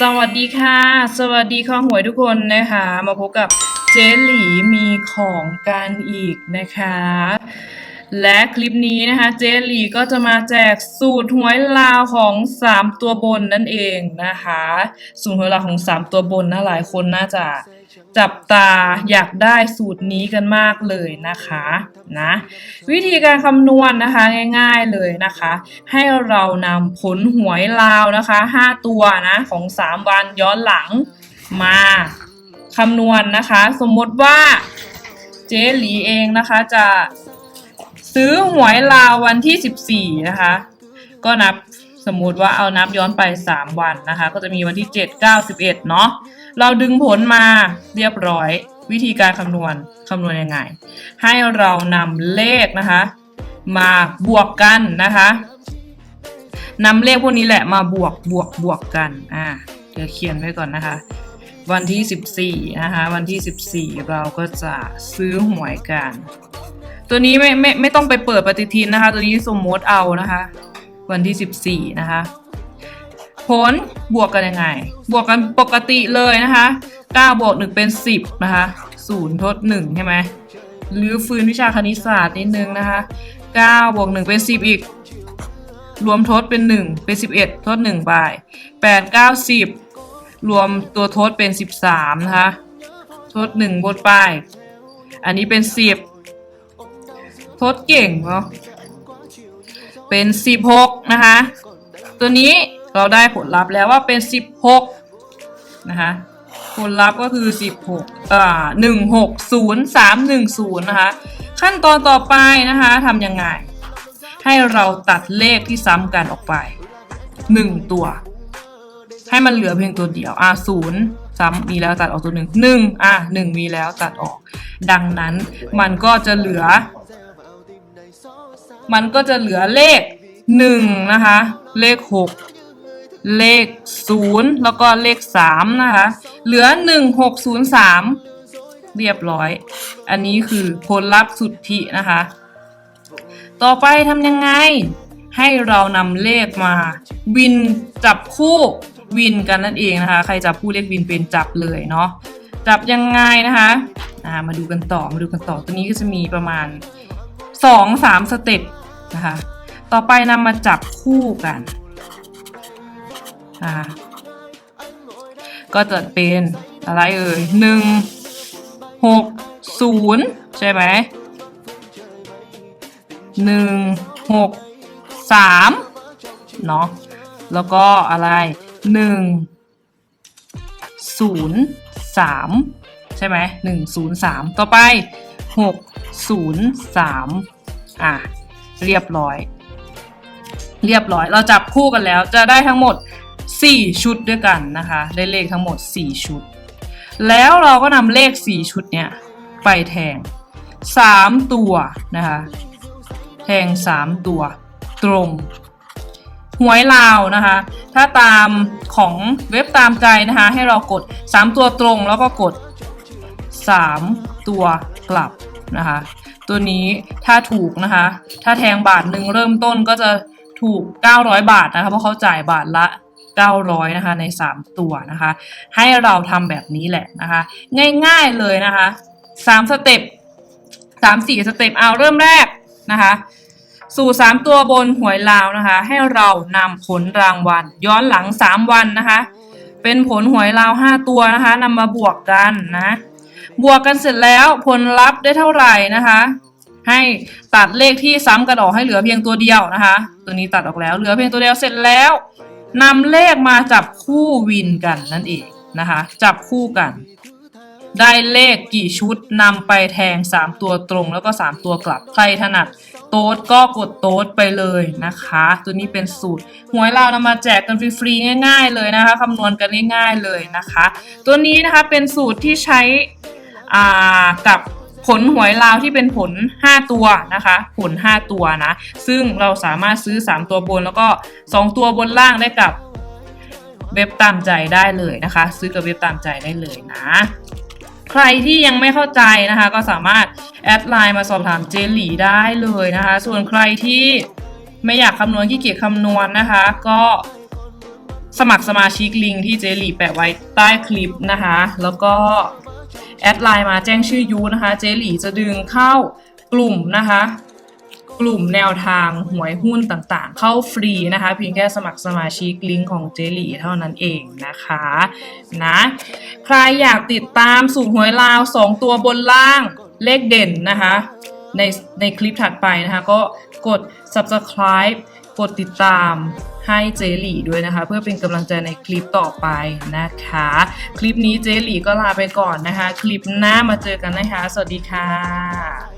สวัสดีค่ะ สวัสดีข้อหวยทุกคนนะคะ มาพบกับเจหลีมีของกันอีกนะคะ และคลิปนี้นะคะเจหลีก็จะมาแจกสูตรหวยลาวของ 3 ตัวบนนั่นเองนะคะ สูตรหวยลาวของ 3 ตัวบนนะหลายคนน่าจะ จับตาอยากได้สูตรนี้กันมากเลยนะคะนะวิธีการคำนวณนะคะง่ายๆเลยนะคะ ให้เรานำผลหวยลาวนะคะ 5 ตัวนะของ 3 วันย้อนหลังมาคำนวณนะคะ สมมติว่าเจ๊หลีเองนะคะจะซื้อหวยลาววันที่ 14 นะคะ ก็นับสมมติว่าเอานับย้อนไป 3 วันนะคะ ก็จะมีวันที่ 7 9 11 เนาะ เราดึงผลมาเรียบร้อย วิธีการคำนวณคำนวณยังไง ให้เรานำเลขนะคะ มาบวกกันนะคะนำเลขพวกนี้แหละมาบวกบวกบวกกันอ่าเดี๋ยวเขียนไว้ก่อนนะคะ วันที่ 14นะคะวันที่ 14 เราก็จะซื้อหวยกัน ตัวนี้ไม่ไม่ไม่ต้องไปเปิดปฏิทินนะคะ ตัวนี้สมมติเอานะคะ วันที่ 14 นะคะ ผลบวกกันยังไง บวกกันปกติเลยนะคะ9บวก1เป็น 10 นะคะ0ทด1ใช่ไหมหรือฟื้นวิชาคณิตศาสตร์นิดนึงนะคะ9บวก1เป็น 10 อีก รวมทดเป็น 1 เป็น 11 ทด1ไป8 9 10 รวมตัวทดเป็น 13 นะคะ ทด1บนไป อันนี้เป็น 10 ทดเก่งเนาะเป็น 16 นะคะ ตัวนี้ เราได้ผลลัพธ์แล้วว่าเป็น 16 นะคะ ผลลัพธ์ก็คือ 16อ่า160310 นะคะ ขั้นตอนต่อไปนะคะทำยังไง ให้เราตัดเลขที่ซ้ำกันออกไป 1 ตัว ให้มันเหลือเพียงตัวเดียว อะศูนย์ซ้ำมีแล้วตัดออกตัวหนึ่งหนึ่งอะหนึ่งมีแล้วตัดออก ดังนั้นมันก็จะเหลือ มันก็จะเหลือเลขหนึ่งนะคะ เลขหก เลขศูนย์แล้วก็เลขสามนะคะ เหลือหนึ่งหกศูนย์สามเรียบร้อย อันนี้คือผลลัพธ์สุทธินะคะ ต่อไปทำยังไง ให้เรานำเลขมาวินจับคู่วินกันนั่นเองนะคะ ใครจับคู่เลขวินเป็นจับเลยเนาะ จับยังไงนะคะามาดูกันต่อ มาดูกันต่อ ตัวนี้ก็จะมีประมาณสองสามสเต็ปนะคะ ต่อไปนำมาจับคู่กัน นะคะก็จะเป็นอะไรเอ่ยหนึ่งหกศูนย์ใช่ไหมหนึ่งหกสามเนาะแล้วก็อะไรหนึ่งศูนย์สามใช่ไหมหนึ่งศูนย์สามต่อไปหกศูนย์สามอะเรียบร้อย เรียบร้อยเราจับคู่กันแล้วจะได้ทั้งหมด 4 ชุดด้วยกันนะคะ ได้เลขทั้งหมด 4 ชุด แล้วเราก็นำเลข 4 ชุดเนี้ยไปแทง 3 ตัวนะคะ แทง 3 ตัวตรงหวยลาวนะคะ ถ้าตามของเว็บตามใจนะคะ ให้เรากด 3 ตัวตรงแล้วก็กด 3 ตัวกลับนะคะ ตัวนี้ถ้าถูกนะคะ ถ้าแทงบาทหนึ่งเริ่มต้นก็จะถูก 900 บาทนะคะ เพราะเขาจ่ายบาทละ 900นะคะใน 3 ตัวนะคะ ให้เราทำแบบนี้แหละนะคะ ง่ายๆเลยนะคะ3สเต็ป3 4สเต็ปเอาเริ่มแรกนะคะสู่ 3 ตัวบนหวยลาวนะคะ ให้เรานำผลรางวัล ย้อนหลัง 3 วันนะคะ เป็นผลหวยลาว 5 ตัวนะคะนำมาบวกกันนะบวกกันเสร็จแล้วผลลัพธ์ได้เท่าไหร่นะคะ ให้ตัดเลขที่ซ้ำกันออกให้เหลือเพียงตัวเดียวนะคะ ตัวนี้ตัดออกแล้วเหลือเพียงตัวเดียวเสร็จแล้ว นำเลขมาจับคู่วินกันนั่นเองนะคะ จับคู่กัน ได้เลขกี่ชุดนำไปแทง 3 ตัวตรงแล้วก็ 3 ตัวกลับใครถนัดโต๊ดก็กดโต๊ดไปเลยนะคะ ตัวนี้เป็นสูตรหวยเรานำมาแจกกันฟรีๆง่าย ๆ เลยนะคะคำนวณกันง่าย ๆเลยนะคะ ตัวนี้นะคะเป็นสูตรที่ใช้กับ ผลหวยลาวที่เป็นผล 5 ตัวนะคะ ผล 5 ตัวนะ ซึ่งเราสามารถซื้อ 3 ตัวบนแล้วก็ 2 ตัวบนล่างได้กับเว็บตามใจได้เลยนะคะ ซื้อกับเว็บตามใจได้เลยนะ ใครที่ยังไม่เข้าใจนะคะ ก็สามารถแอดไลน์มาสอบถามเจหลีได้เลยนะคะ ส่วนใครที่ไม่อยากคำนวณขี้เกียจคำนวณนะคะ ก็สมัครสมาชิกลิงก์ที่เจหลีแปะไว้ใต้คลิปนะคะ แล้วก็ แอดไลน์มาแจ้งชื่อยูนะคะเจหลีจะดึงเข้ากลุ่มนะคะ กลุ่มแนวทางหวยหุ้นต่างๆ เข้าฟรีนะคะ เพียงแค่สมัครสมาชิกลิงก์ของเจหลีเท่านั้นเองนะคะนะใครอยากติดตามสูตรหวยลาว 2 ตัวบนล่างเลขเด่นนะคะในในคลิปถัดไปนะคะก็กด subscribe กดติดตามให้เจลี่ด้วยนะคะ เพื่อเป็นกำลังใจในคลิปต่อไปนะคะ คลิปนี้เจลี่ก็ลาไปก่อนนะคะ คลิปหน้ามาเจอกันนะคะ สวัสดีค่ะ